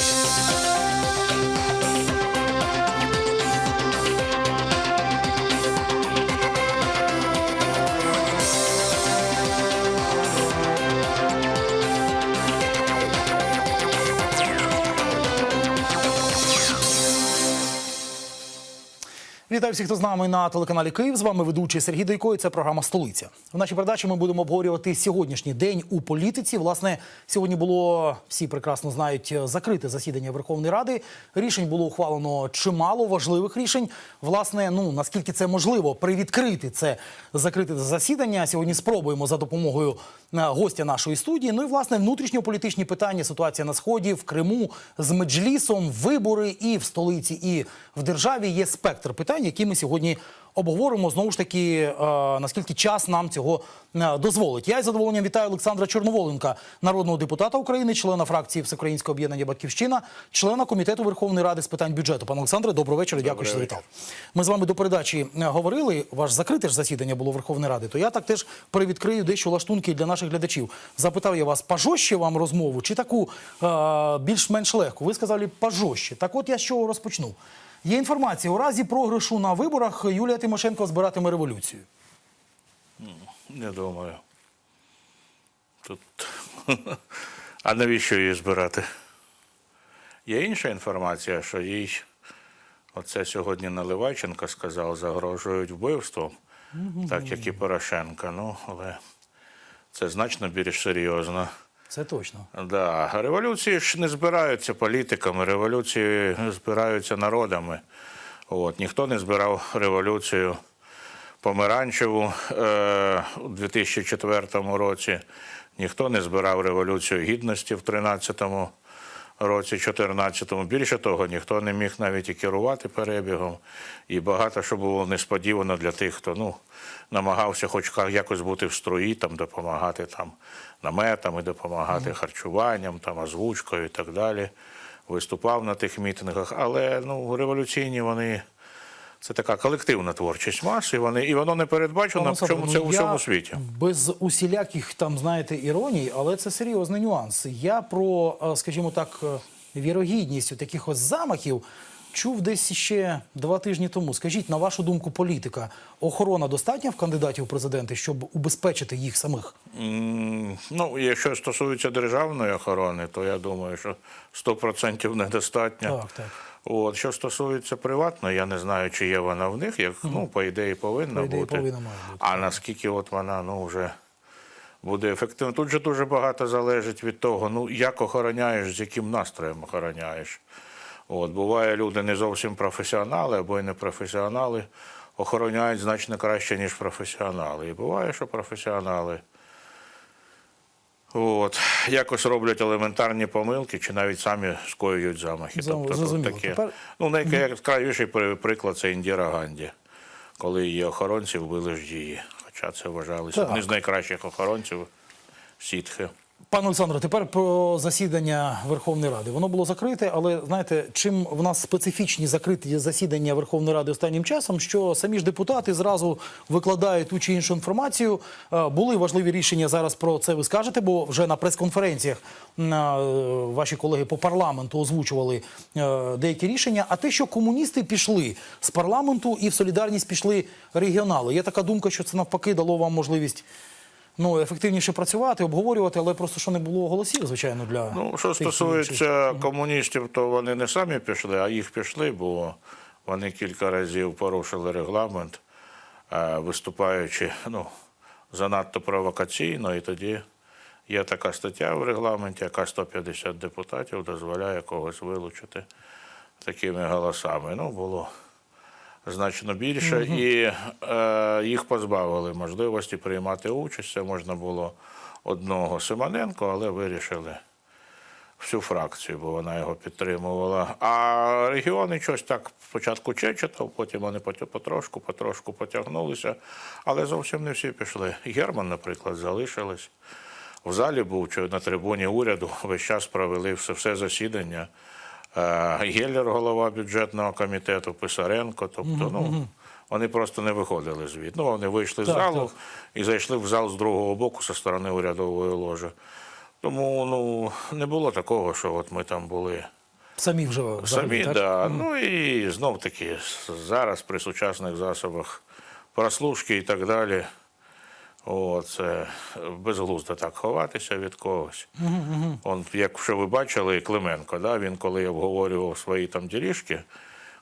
Thank you. Вітаю всіх, хто з нами на телеканалі Київ. З вами ведучий Сергій Дейко. і Це програма Столиця. В нашій передачі ми будемо обговорювати сьогоднішній день у політиці. Власне, сьогодні було всі прекрасно знають закрите засідання Верховної Ради. Рішень було ухвалено чимало важливих рішень. Власне, ну наскільки це можливо, привідкрити це закрите засідання. Сьогодні спробуємо за допомогою гостя нашої студії. Ну і власне внутрішньополітичні питання, ситуація на сході, в Криму з Меджлісом, вибори і в столиці, і в державі є спектр питань, які ми сьогодні обговоримо. Знову ж таки, е, наскільки час нам цього е, дозволить. Я із задоволенням вітаю Олександра Чорноволенка, народного депутата України, члена фракції Всеукраїнського об'єднання Батьківщина, члена комітету Верховної Ради з питань бюджету. Пане Олександре, доброго вечора. Дякую, що завітав. Ми з вами до передачі е, говорили. Ваш закрите ж засідання було Верховної Ради. То я так теж привідкрию дещо лаштунки для наших глядачів. Запитав я вас, пажорстче вам розмову чи таку більш-менш легку? Ви сказали пажорстче. Так от я з чого розпочну. Є інформація, у разі програшу на виборах Юлія Тимошенко збиратиме революцію. Не думаю. Тут. А навіщо її збирати? Є інша інформація, що їй, оце сьогодні Наливайченко сказав, загрожують вбивством, так як і Порошенка. Ну, але це значно більш серйозно. Це точно. Да, революції ж не збираються політиками, революції збираються народами. От, ніхто не збирав революцію помаранчеву е, у 2004 році, ніхто не збирав революцію гідності в 2013 році, 2014. Більше того, ніхто не міг навіть і керувати перебігом. І багато що було несподівано для тих, хто ну, намагався хоч якось бути в строї, там, допомагати там, наметами, допомагати харчуванням, там, озвучкою і так далі. Виступав на тих мітингах. Але ну, революційні вони. Це така колективна творчість мас, і, вони, і воно не передбачено, в чому Олександре, це ну, у всьому світі. Без усіляких там, знаєте, іроній, але це серйозний нюанс. Я про, е, скажімо так, е, вірогідність таких ось замахів чув десь ще два тижні тому. Скажіть, на вашу думку, політика, охорона достатня в кандидатів у президенти, щоб убезпечити їх самих? Ну, якщо стосується державної охорони, то я думаю, що 100% недостатньо. Так, так. От, що стосується приватної, я не знаю, чи є вона в них, як ну, по ідеї повинна По ідеї, бути. повинна бути, а наскільки от вона ну, вже буде ефективна. Тут же дуже багато залежить від того, ну, як охороняєш, з яким настроєм охороняєш. От, буває, люди не зовсім професіонали або й не професіонали охороняють значно краще, ніж професіонали. І буває, що професіонали от, якось роблять елементарні помилки, чи навіть самі скоюють замахи. Зам- тут таке. Тепер- Ну, найкрайший приклад це Індіра Ганді, коли її охоронці вбили ж її. Хоча це вважалися одні з найкращих охоронців сітхи. Пане Олександре, тепер про засідання Верховної Ради. Воно було закрите, але знаєте, чим в нас специфічні закриті засідання Верховної Ради останнім часом, що самі ж депутати зразу викладають ту чи іншу інформацію. Е, Були важливі рішення зараз про це ви скажете, бо вже на прес-конференціях е, ваші колеги по парламенту озвучували е, деякі рішення. А те, що комуністи пішли з парламенту і в солідарність пішли регіонали. Є така думка, що це навпаки дало вам можливість ну, ефективніше працювати, обговорювати, але просто що не було голосів, звичайно, для Ну, що тих чи стосується комуністів, то вони не самі пішли, а їх пішли, бо вони кілька разів порушили регламент, е, виступаючи ну, занадто провокаційно, і тоді є така стаття в регламенті, яка 150 депутатів дозволяє когось вилучити такими голосами. Ну, було значно більше, і е, їх позбавили можливості приймати участь. Це можна було одного Симоненко, але вирішили всю фракцію, бо вона його підтримувала. А регіони щось так спочатку чечетав, потім вони потрошку, потрошку потягнулися, але зовсім не всі пішли. Герман, наприклад, залишились. В залі був чи на трибуні уряду, весь час провели все, все засідання. Е, Геллер, голова бюджетного комітету, Писаренко. Тобто, ну, вони просто не виходили звідти. Ну, вони вийшли з залу так. і зайшли в зал з другого боку, зі сторони урядової ложі. Тому ну, не було такого, що от ми там були Самі вже Самі, так? да. Ну і знов таки зараз при сучасних засобах прослушки і так далі. О, це безглуздо так ховатися від когось. Он, якщо ви бачили Клименко, да, він коли обговорював свої там діліжки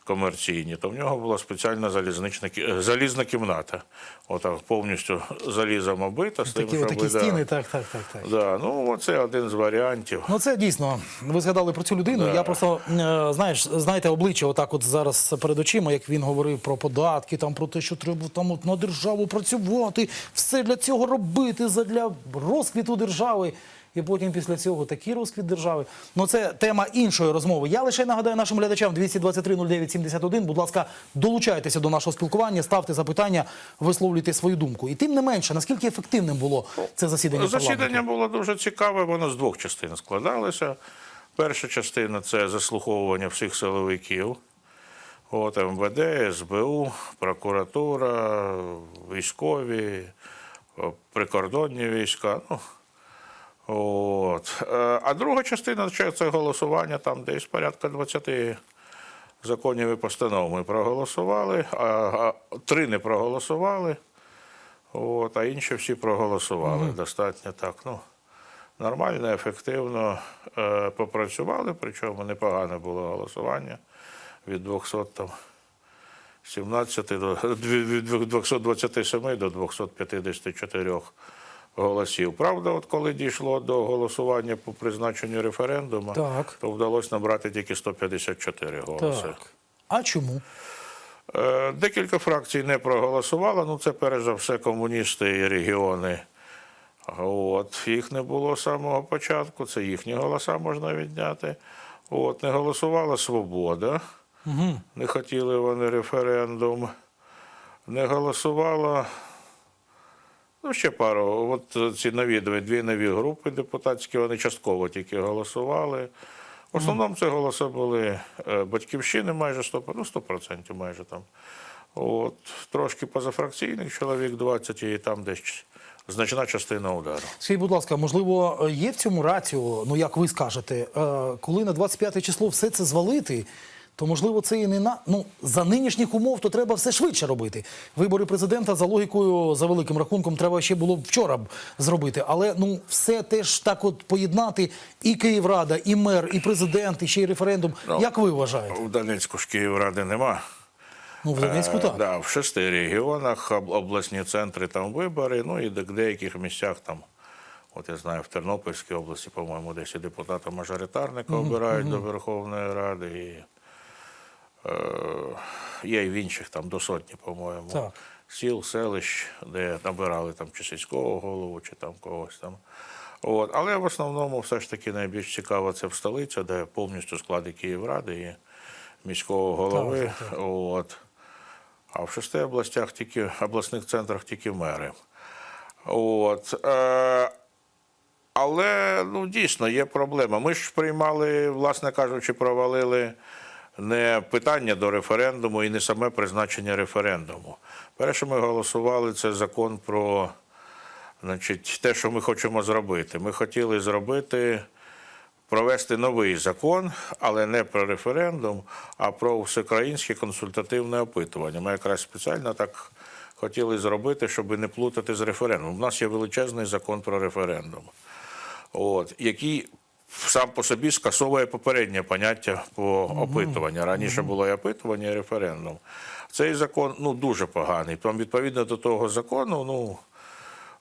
комерційні, то в нього була спеціальна залізнична е, залізна кімната. Отак повністю залізом обита, з тим, Такі, щоб, такі да, стіни, так, так, так, так. Да, ну, це один з варіантів. Ну це дійсно. Ви згадали про цю людину. Да. Я просто е, знаєш, знаєте, обличчя отак, от зараз перед очима, як він говорив про податки, там про те, що треба там от на державу працювати, все для цього робити, задля розквіту держави. І потім після цього такий розквіт держави. Ну це тема іншої розмови. Я лише нагадаю нашим глядачам 223 09 71. Будь ласка, долучайтеся до нашого спілкування, ставте запитання, висловлюйте свою думку. І тим не менше, наскільки ефективним було це засідання Засідання парламенту? було дуже цікаве, воно з двох частин складалося. Перша частина це заслуховування всіх силовиків. От МВД, СБУ, прокуратура, військові, прикордонні війська. Ну, от. Е, А друга частина це- голосування, там десь порядка 20 законів і постанов ми проголосували, а, а три не проголосували. От, а інші всі проголосували. Достатньо так. Ну, нормально, ефективно е, попрацювали, причому непогане було голосування від 200 там, 17 до від 227 до 254 голосів. Правда, от коли дійшло до голосування по призначенню референдуму, Так. то вдалося набрати тільки 154 голоси. Так. А чому? Е, Декілька фракцій не проголосувало. Ну, це перш за все комуністи і регіони. От, їх не було з самого початку, це їхні голоса можна відняти. От, не голосувала Свобода. Угу. Не хотіли вони референдум. Не голосувала. Ну, ще пару. От ці нові дві, нові групи депутатські, вони частково тільки голосували. В основному це голоси були е, батьківщини майже 100%, ну 100% майже там. От, трошки позафракційних, чоловік 20, і там десь значна частина удару. Скажіть, будь ласка, можливо, є в цьому раціо, ну як ви скажете, е, коли на 25 число все це звалити, то можливо це і не на ну за нинішніх умов, то треба все швидше робити. Вибори президента за логікою, за великим рахунком, треба ще було б вчора б зробити. Але ну все теж так, от поєднати і Київрада, і мер, і президент, і ще й референдум. Ну, як ви вважаєте? В Донецьку ж Київради нема. Ну в Донецьку Е, так. Да, в шести регіонах обласні центри там вибори, ну і в деяких місцях там, от я знаю, в Тернопільській області, по-моєму, десь і депутата-мажоритарника обирають до Верховної Ради. І, е, є і в інших там до сотні, по-моєму, Так. сіл, селищ, де набирали там чи сільського голову, чи там когось там. От. Але в основному все ж таки найбільш цікаво це в столиця, де повністю склади Київради і міського голови. От. А в шести областях тільки обласних центрах тільки мери. От. Е, але ну, дійсно є проблема. Ми ж приймали, власне кажучи, провалили не питання до референдуму і не саме призначення референдуму. Перше, ми голосували це закон про значить, те, що ми хочемо зробити. Ми хотіли зробити провести новий закон, але не про референдум, а про всеукраїнське консультативне опитування. Ми якраз спеціально так хотіли зробити, щоб не плутати з референдумом. У нас є величезний закон про референдум, от, який сам по собі скасовує попереднє поняття по опитуванню. Раніше було і опитування, і референдум. Цей закон ну, дуже поганий. Там, відповідно до того закону, ну.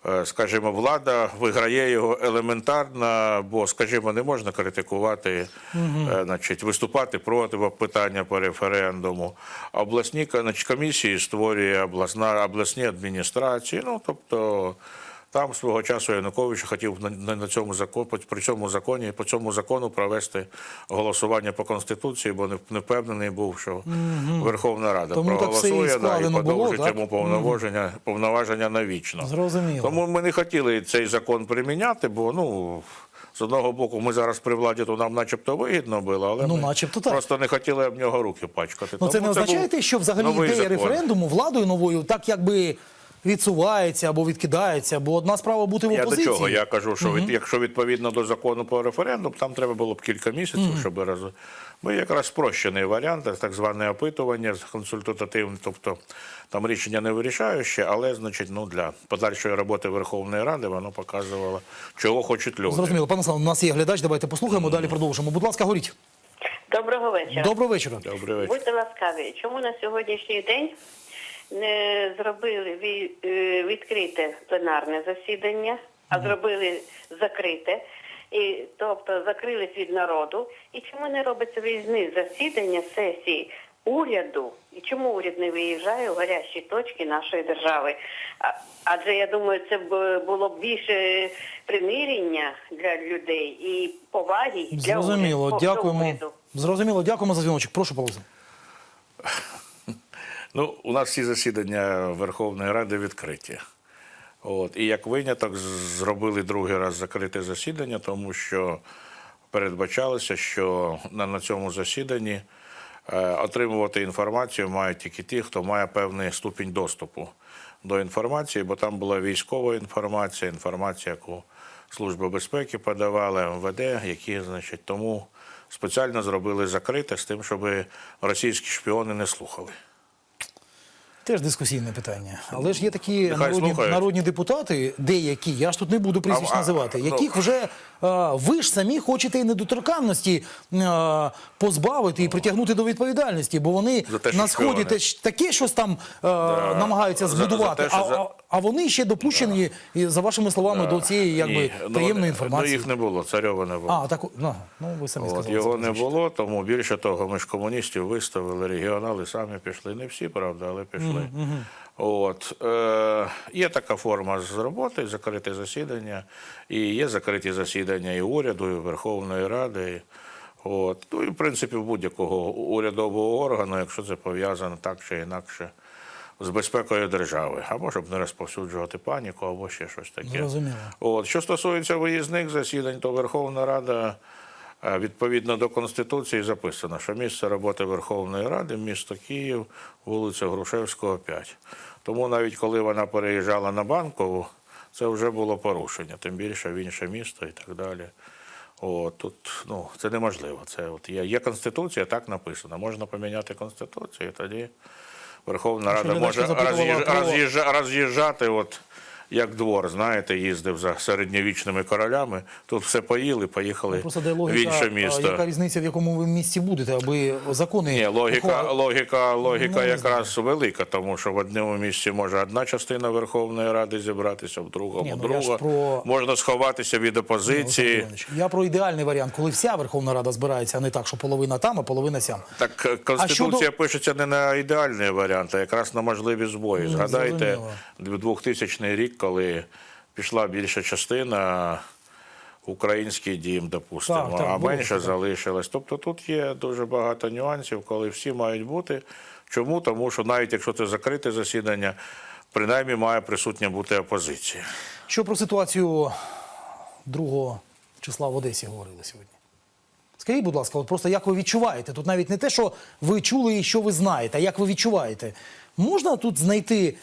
Е, скажімо, влада виграє його елементарно, бо, скажімо, не можна критикувати, е, значить, виступати проти питання по референдуму. Обласні комісії створює обласна, обласні адміністрації. Ну, тобто, там свого часу Янукович хотів на, на, цьому законі, при цьому законі, по цьому закону провести голосування по Конституції, бо не, не впевнений був, що Верховна Рада Тому так і проголосує да, і було, подовжить йому повноваження, повноваження навічно. Зрозуміло. Тому ми не хотіли цей закон приміняти, бо ну. З одного боку, ми зараз при владі, то нам начебто вигідно було, але Ну, ми начебто так. просто не хотіли об нього руки пачкати. Ну це не означає те, що взагалі ідея закон. референдуму владою новою так якби відсувається або відкидається, бо одна справа бути в Я до чого? Я кажу, що від, якщо відповідно до закону про референдум, там треба було б кілька місяців, щоб роз... Ми якраз спрощений варіант, так зване опитування консультативне, тобто там рішення не вирішаюче, але значить, ну для подальшої роботи Верховної Ради воно показувало, чого хочуть люди. Зрозуміло, пане Славе, у нас є глядач. Давайте послухаємо. Далі продовжимо. Будь ласка, говоріть. Доброго вечора. Доброго вечора. Добрий вечір. Будьте ласкаві. Чому на сьогоднішній день не зробили е, відкрите пленарне засідання, а зробили закрите? І, тобто закрились від народу. І чому не робиться виїзні засідання сесії уряду? І чому уряд не виїжджає у гарячі точки нашої держави? Адже я думаю, це б було б більше примирення для людей і поваги для Зрозуміло, уряду. дякуємо. Зрозуміло, дякуємо за дзвіночок. Прошу Павло. Ну, у нас всі засідання Верховної Ради відкриті. От. І як виняток зробили другий раз закрите засідання, тому що передбачалося, що на, на цьому засіданні е, отримувати інформацію мають тільки ті, хто має певний ступінь доступу до інформації, бо там була військова інформація, інформація, яку Служба безпеки подавала, МВД, які, значить, тому спеціально зробили закрите з тим, щоб російські шпіони не слухали. Теж дискусійне питання. Але ж є такі Нехай народні, слухають. народні депутати, деякі, я ж тут не буду прізвищ А- а- називати, ну. яких вже ви ж самі хочете і недоторканності е, позбавити і притягнути до відповідальності, бо вони те, на сході теж таке щось там е, намагаються За- за збудувати. те, а, за- а, вони ще допущені, і, за вашими словами, до цієї якби Ні, ну, таємної Ну, інформації. їх не було, царьова не було. А, так, ну, ну ви самі От, сказали. його не було, тому більше того, ми ж комуністів виставили, регіонали самі пішли. Не всі, правда, але пішли. От, е, є така форма з роботи, закрите засідання, і є закриті засідання і уряду, і Верховної Ради. От. Ну і в принципі будь-якого урядового органу, якщо це пов'язано так чи інакше з безпекою держави, або щоб не розповсюджувати паніку, або ще щось таке. Зрозуміло. От що стосується виїзних засідань, то Верховна Рада відповідно до Конституції записано, що місце роботи Верховної Ради місто Київ, вулиця Грушевського, 5. Тому навіть коли вона переїжджала на банкову, це вже було порушення, тим більше в інше місто і так далі. От, тут ну, це неможливо. Це от є, є конституція, так написано. Можна поміняти конституцію, і тоді Верховна Рада може глядачка запитувала роз'їжджа- про- роз'їжджа- роз'їжджати, от як двор, знаєте, їздив за середньовічними королями. Тут все поїли, поїхали Просто де в інше місто. яка різниця, в якому ви місці будете, аби закони... Ні, логіка, ухвали- логіка, логіка Ну, якраз велика, тому що в одному місці може одна частина Верховної Ради зібратися, в другому Ні, ну, друга. про- Можна сховатися від опозиції. Іванович, Я про ідеальний варіант, коли вся Верховна Рада збирається, а не так, що половина там, а половина сям. Так е, Конституція щодо- пишеться не на ідеальний варіант, а якраз на можливі збої. Ну, Згадайте зрозуміло. 2000 рік, коли пішла більша частина. Український дім, допустимо, Так, так, а менше таке. залишилось. Тобто тут є дуже багато нюансів, коли всі мають бути. Чому? Тому що навіть якщо це закрите засідання, принаймні має присутня бути опозиція. Що про ситуацію 2 числа в Одесі говорили сьогодні? Скажіть, будь ласка, от просто як ви відчуваєте? Тут навіть не те, що ви чули і що ви знаєте, а як ви відчуваєте? Можна тут знайти,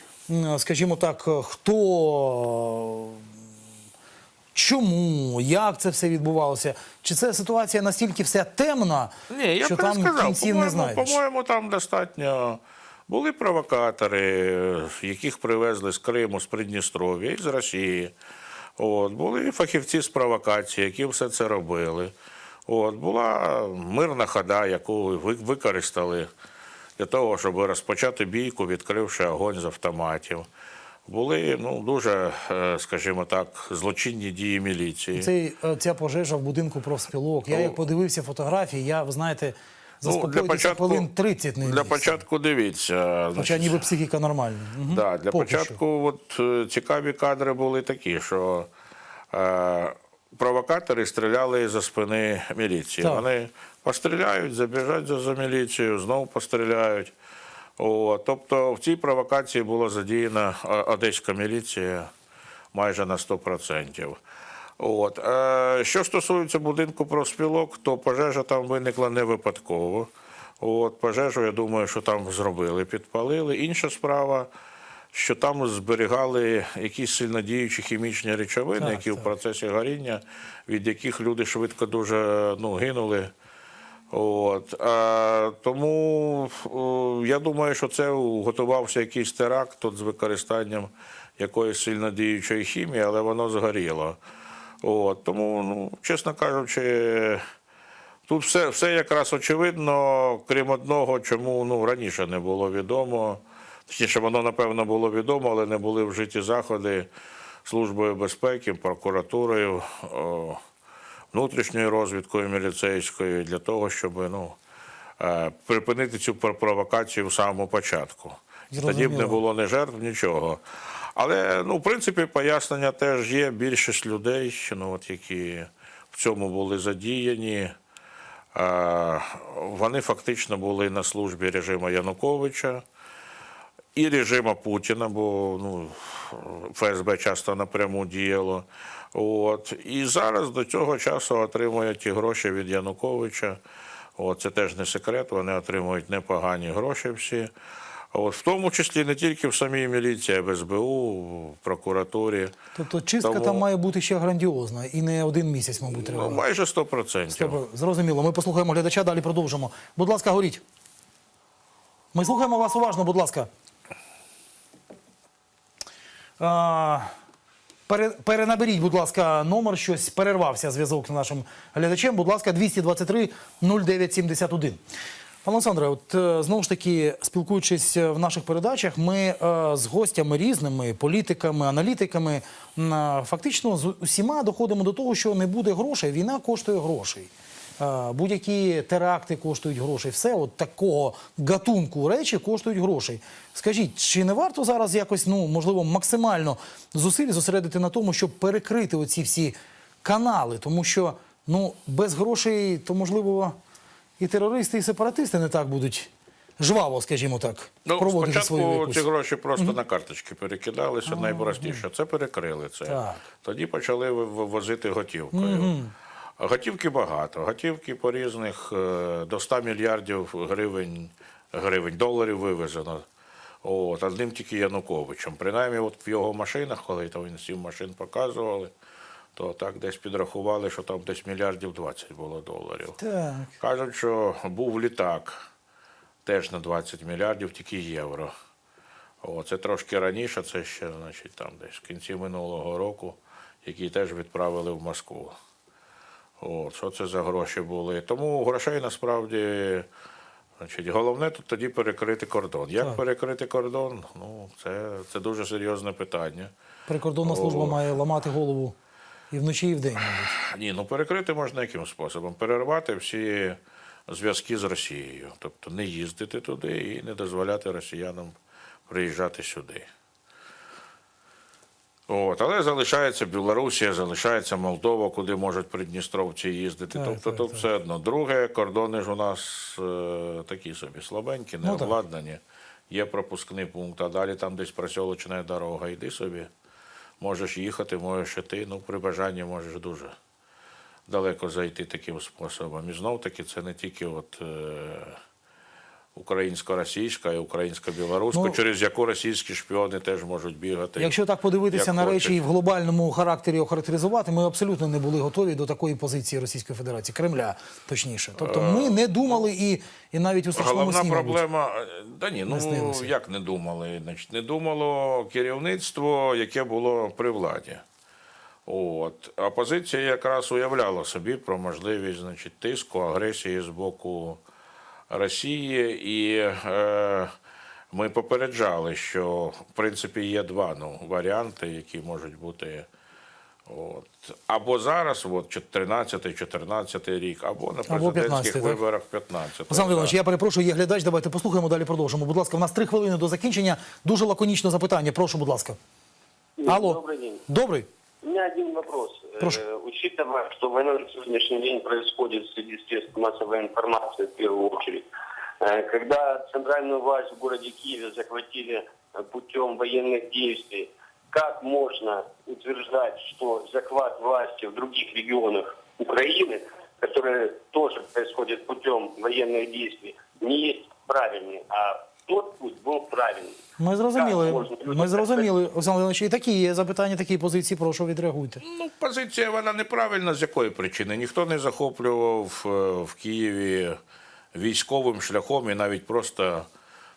скажімо так, хто. Чому, як це все відбувалося? Чи це ситуація настільки вся темна, Ні, я що там сказав, кінців не по-моєму, знаєш? по-моєму, там достатньо були провокатори, яких привезли з Криму, з Придністров'я і з Росії. От, були фахівці з провокації, які все це робили. От, була мирна хода, яку ви- використали для того, щоб розпочати бійку, відкривши огонь з автоматів. Були ну, дуже, е, скажімо так, злочинні дії міліції. Цей, е, ця пожежа в будинку профспілок. Я Ну, як подивився фотографії, я, ви знаєте, Ну, заспокоїтися хвилин 30 не для початку дивіться. Хоча ніби психіка нормальна. Мгм. Да, для Поки початку от, е, цікаві кадри були такі, що е, провокатори стріляли за спини міліції. Так. Вони постріляють, забіжать за, за міліцію, знову постріляють. О, тобто в цій провокації була задіяна е, одеська міліція майже на 100%. От. Е, що стосується будинку профспілок, то пожежа там виникла не випадково. От, пожежу, я думаю, що там зробили, підпалили. Інша справа, що там зберігали якісь сильнодіючі хімічні речовини, Так, які в процесі горіння, від яких люди швидко дуже ну, гинули. От. А, тому о, я думаю, що це готувався якийсь теракт тут з використанням якоїсь сильнодіючої хімії, але воно згоріло. От. Тому, ну, чесно кажучи, тут все, все якраз очевидно, крім одного, чому ну, раніше не було відомо. Точніше, воно, напевно, було відомо, але не були вжиті заходи Службою безпеки, прокуратурою. Внутрішньою розвідкою міліцейською для того, щоб ну, е, припинити цю провокацію в самому початку. Тоді б не було ні жертв, нічого. Але ну, в принципі пояснення теж є. Більшість людей, ну, от, які в цьому були задіяні, е, вони фактично були на службі режиму Януковича і режима Путіна, бо ну, ФСБ часто напряму діяло. От. І зараз до цього часу отримують ті гроші від Януковича. От, це теж не секрет, вони отримують непогані гроші всі. От, в тому числі не тільки в самій міліції, а в СБУ, в прокуратурі. Тобто чистка Тому- там має бути ще грандіозна і не один місяць, мабуть, Ну, майже 100%. Добре, зрозуміло. Ми послухаємо глядача, далі продовжимо. Будь ласка, говоріть. Ми слухаємо вас уважно, будь ласка. Перенаберіть, будь ласка, номер, щось перервався зв'язок з нашим глядачем. Будь ласка, 223 0971. Пане Олександре, от е, знову ж таки, спілкуючись е, в наших передачах, ми е, з гостями різними, політиками, аналітиками, фактично з усіма доходимо до того, що не буде грошей. Війна коштує грошей. Е, Будь-які теракти коштують грошей. Все от такого гатунку речі коштують грошей. Скажіть, чи не варто зараз якось, ну можливо, максимально зусиль зосередити на тому, щоб перекрити оці всі канали? Тому що ну без грошей, то можливо і терористи, і сепаратисти не так будуть жваво, скажімо так, Ну, проводити свою якусь... ці гроші просто на карточки перекидалися, найпростіше. Це перекрили це. Так. Тоді почали вивозити готівкою. А Готівки багато. Готівки по різних е, до 100 мільярдів гривень, гривень доларів вивезено. От, одним тільки Януковичем. Принаймні, от в його машинах, коли там він сім машин показували, то так десь підрахували, що там десь мільярдів 20 було доларів. Так. Кажуть, що був літак теж на 20 мільярдів, тільки євро. О, це трошки раніше, це ще, значить, там десь в кінці минулого року, який теж відправили в Москву. От, що це за гроші були? Тому грошей насправді, значить, головне тут тоді перекрити кордон. Як Так. перекрити кордон? Ну, це, це дуже серйозне питання. Прикордонна служба О. має ламати голову і вночі, і вдень. Ні, ну перекрити можна яким способом? Перервати всі зв'язки з Росією. Тобто не їздити туди і не дозволяти росіянам приїжджати сюди. От, але залишається Білорусія, залишається Молдова, куди можуть придністровці їздити. Так, тобто так, тут так. все одно. Друге, кордони ж у нас е, такі собі слабенькі, не Ну, обладнані. Є пропускний пункт, а далі там десь просьолочна дорога. Йди собі. Можеш їхати, можеш іти. Ну, при бажанні можеш дуже далеко зайти таким способом. І знов таки це не тільки от, е, українсько-російська, й українсько-білоруська, Ну, через яку російські шпіони теж можуть бігати. Якщо так подивитися як на хочуть. речі і в глобальному характері охарактеризувати, ми абсолютно не були готові до такої позиції Російської Федерації, Кремля точніше. Тобто ми не думали і, і навіть у страшному Головна сні, проблема, е, да ні, ну снилося. як не думали? Значить, не думало керівництво, яке було при владі. От. Опозиція якраз уявляла собі про можливість значить, тиску, агресії з боку Росії. І е, ми попереджали, що в принципі є два ну, варіанти, які можуть бути. От. Або зараз, от 13-14 рік, або на Або 15-й, президентських так? виборах 15 Олександр Іванович, я перепрошую, є глядач. Давайте послухаємо, далі продовжимо. Будь ласка, у нас три хвилини до закінчення. Дуже лаконічне запитання. Прошу, будь ласка. Алло. Добрый день. Добрий. У меня один вопрос. Прошу. Э, учитывая, что война на сегодняшний день происходит среди средств массовой информации в первую очередь, э, когда центральную власть в городе Киеве захватили э, путем военных действий, как можно утверждать, что захват власти в других регионах Украины, которые тоже происходят путем военных действий, не есть правильный, а тот путь был правильный. Ми зрозуміли. Ми зрозуміли, Олександр Володимирович. І такі є запитання, такі позиції. Прошу відреагуйте. Ну, позиція вона неправильна. З якої причини? Ніхто не захоплював е, в Києві військовим шляхом і навіть просто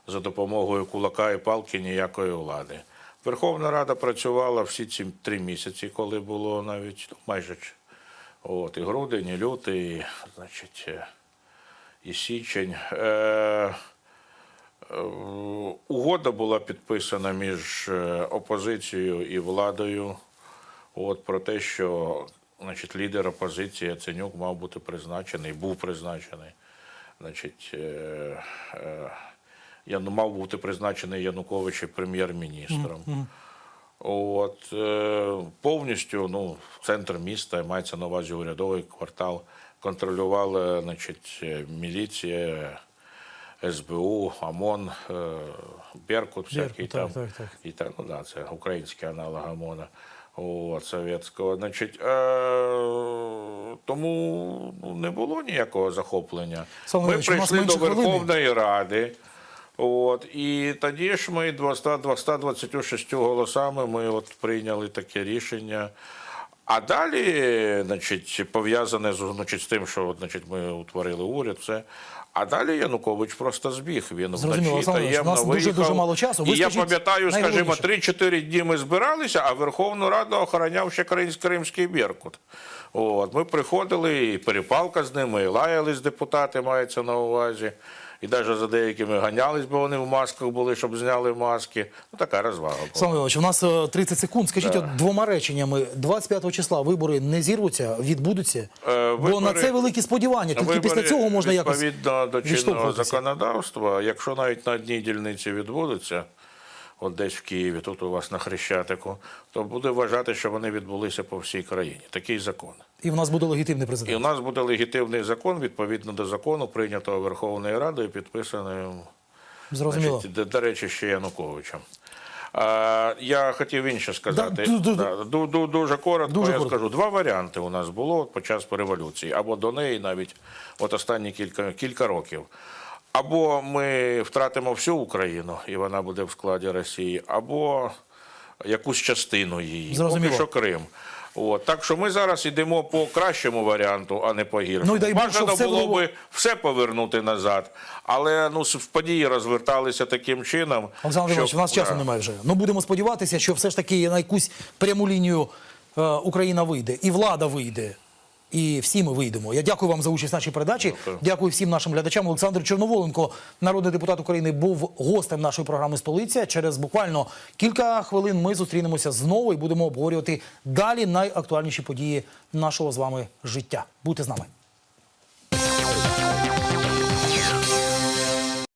за допомогою кулака і палки ніякої влади. Верховна Рада працювала всі ці три місяці, коли було навіть ну, майже от, і грудень, і лютий, значить, е, і січень. Е, Угода була підписана між е, опозицією і владою. От про те, що значить, лідер опозиції Яценюк мав бути призначений, був призначений. Значить, е, е, мав бути призначений Янукович прем'єр-міністром. От, е, повністю ну, центр міста, мається на увазі урядовий квартал, контролювала значить, е, міліція, СБУ, ОМОН, е, Беркут, всякий так, там. так, так. І так, ну да, це український аналог ОМОНа. От, совєтського. Значить, е, тому ну, не було ніякого захоплення. Ми прийшли до. Верховної Ради. От, і тоді ж ми 226 голосами ми от прийняли таке рішення. А далі, значить, пов'язане з, значить, з тим, що значить, ми утворили уряд, все. А далі Янукович просто збіг. Він Зрозуміло, вночі таємно у нас виїхав. дуже-дуже мало часу. Ви і я пам'ятаю, скажімо, найголовніше. 3-4 дні ми збиралися, а Верховну Раду охороняв ще Кримський Беркут. От, ми приходили, і перепалка з ними, і лаялись депутати, мається на увазі. І навіть за деякими ганялись, бо вони в масках були, щоб зняли маски. Ну, така розвага була. Олександр Іванович, у нас е, 30 секунд. Скажіть от двома реченнями. 25 числа вибори не зірвуться, відбудуться. Е, Бо на це великі сподівання. Тільки Вибори, після цього можна якось відповідно до чинного законодавства, якщо навіть на одній дільниці відбудуться, от десь в Києві, тут у вас на Хрещатику, то буде вважати, що вони відбулися по всій країні. Такий закон. І в нас буде легітимний І у нас буде легітимний закон, відповідно до закону, прийнятого Верховною Радою, підписаний, Зрозуміло. значить, до, речі, ще Януковичем. А, я хотів інше сказати. Да, ду- ду- Да, ду- ду- дуже коротко Дуже я коротко. скажу. Два варіанти у нас було по часу революції, або до неї навіть от останні кілька, кілька років. Або ми втратимо всю Україну, і вона буде в складі Росії, або якусь частину її. Зрозуміло. Поки що Крим. От. Так що ми зараз йдемо по кращому варіанту, а не по гіршому. Ну, Бажано все було було- би все повернути назад, але ну, с- події розверталися таким чином. Олександр Іванович, у нас що- часу да. немає вже. Ну будемо сподіватися, що все ж таки на якусь пряму лінію е, Україна вийде, і влада вийде. І всі ми вийдемо. Я дякую вам за участь в нашій передачі. Дякую. Дякую всім нашим глядачам. Олександр Чорноволенко, народний депутат України, був гостем нашої програми Столиця. Через буквально кілька хвилин ми зустрінемося знову і будемо обговорювати далі найактуальніші події нашого з вами життя. Будьте з нами.